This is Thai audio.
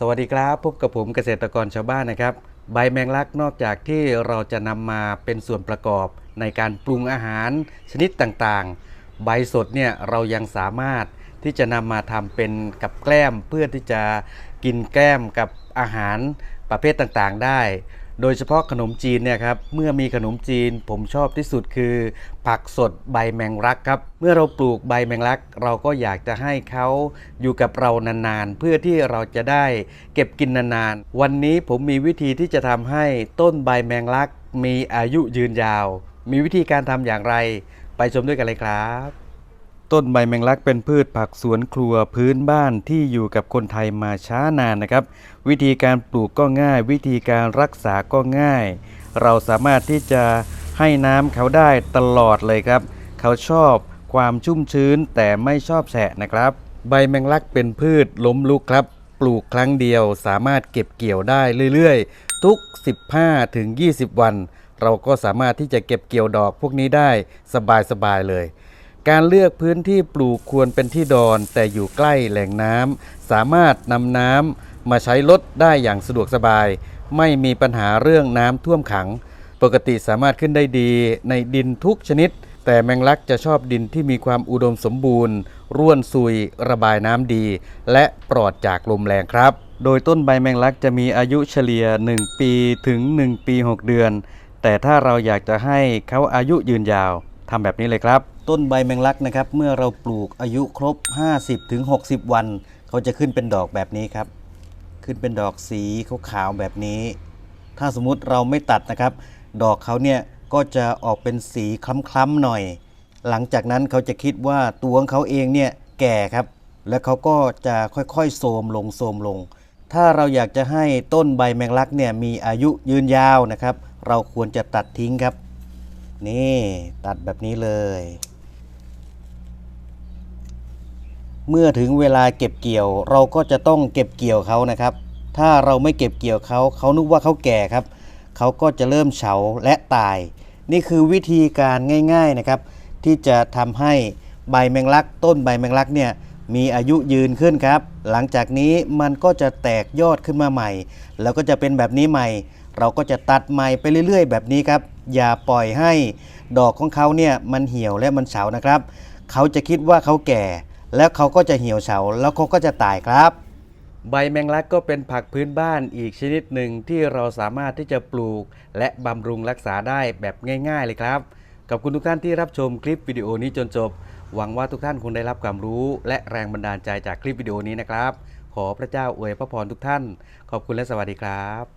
สวัสดีครับ พบกับผมเกษตรกรชาวบ้านนะครับ ใบแมงลักนอกจากที่เราจะนำมาเป็นส่วนประกอบในการปรุงอาหารชนิดต่างๆ ใบสดเนี่ยเรายังสามารถที่จะนำมาทำเป็นกับแกล้มเพื่อที่จะกินแกล้มกับอาหารประเภทต่างๆได้ โดยเฉพาะขนมจีนเนี่ยครับเมื่อมีขนมจีนผมชอบที่สุดคือ ผักสดใบแมงลักครับ เมื่อเราปลูกใบแมงลัก เราก็อยากจะให้เขาอยู่กับเรานานๆ เพื่อที่เราจะได้เก็บกินนานๆ วันนี้ผมมีวิธีที่จะทำให้ต้นใบแมงลัก มีอายุยืนยาว มีวิธีการทำอย่างไร ไปชมด้วยกันเลยครับ ต้นใบแมงลักเป็นพืชผักสวนครัวพื้นบ้านที่อยู่กับคนไทยมาช้านานนะครับ วิธีการปลูกก็ง่าย วิธีการรักษาก็ง่าย เราสามารถที่จะให้น้ำเขาได้ตลอดเลยครับ เขาชอบความชุ่มชื้นแต่ไม่ชอบแฉะนะครับ ใบแมงลักเป็นพืชล้มลุกครับ ปลูกครั้งเดียวสามารถเก็บเกี่ยวได้เรื่อยๆ ทุก 15ถึง20 วัน เราก็สามารถที่จะเก็บเกี่ยวดอกพวกนี้ได้สบายๆเลย การเลือกพื้นที่ปลูกควรเป็นที่ดอนแต่อยู่ใกล้แหล่งน้ำสามารถนำน้ำมาใช้ลดได้อย่างสะดวกสบาย ไม่มีปัญหาเรื่องน้ำท่วมขัง ปกติสามารถขึ้นได้ดีในดินทุกชนิด แต่แมงลักจะชอบดินที่มีความอุดมสมบูรณ์ ร่วนซุย ระบายน้ำดี และปลอดจากลมแรงครับ โดยต้นใบแมงลักจะมีอายุเฉลี่ย 1 ปีถึง 1 ปี 6 เดือน แต่ถ้าเราอยากจะให้เขาอายุยืนยาวทำแบบนี้เลยครับ ต้นใบแมงลักนะครับ เมื่อเราปลูกอายุครบ 50ถึง60 วัน เขาจะขึ้นเป็นดอกแบบนี้ครับ ขึ้นเป็นดอกสีขาวๆแบบนี้ ถ้าสมมุติเราไม่ตัดนะครับ ดอกเขาเนี่ยก็จะออกเป็นสีคล้ำๆหน่อย หลังจากนั้นเขาจะคิดว่าตัวของเขาเองเนี่ยแก่ครับ แล้วเขาก็จะค่อยๆโทรมลงโทรมลง ถ้าเราอยากจะให้ต้นใบแมงลักเนี่ยมีอายุยืนยาวนะครับ เราควรจะตัดทิ้งครับ นี่ตัดแบบนี้เลย เมื่อถึงเวลาเก็บเกี่ยว เราก็จะต้องเก็บเกี่ยวเขานะครับ ถ้าเราไม่เก็บเกี่ยวเขาเขานึกว่าเขาแก่ครับ เขาก็จะเริ่มเฉาและตาย นี่คือวิธีการง่าย ๆนะครับ ที่จะทำให้ใบแมงลักต้นใบแมงลักเนี่ยมีอายุยืนขึ้นครับ หลังจากนี้มันก็จะแตกยอดขึ้นมาใหม่ แล้วก็จะเป็นแบบนี้ใหม่ เราก็จะตัดใหม่ไปเรื่อย ๆ แบบนี้ครับ อย่าปล่อยให้ดอกของเขาเนี่ยมันเหี่ยวและมันเฉานะครับ เขาจะคิดว่าเขาแก่ แล้วเขาก็จะเหี่ยวเฉาแล้วเขาก็จะตายครับ ใบแมงลักก็เป็นผักพื้นบ้านอีกชนิดหนึ่งที่เราสามารถที่จะปลูก และบำรุงรักษาได้แบบง่าย ๆ เลยครับขอบคุณทุกท่านที่รับชมคลิปวิดีโอนี้จนจบ หวังว่าทุกท่านคงได้รับความรู้ และแรงบันดาลใจจากคลิปวิดีโอนี้นะครับ ขอพระเจ้าอวยพระพรทุกท่าน ขอบคุณและสวัสดีครับ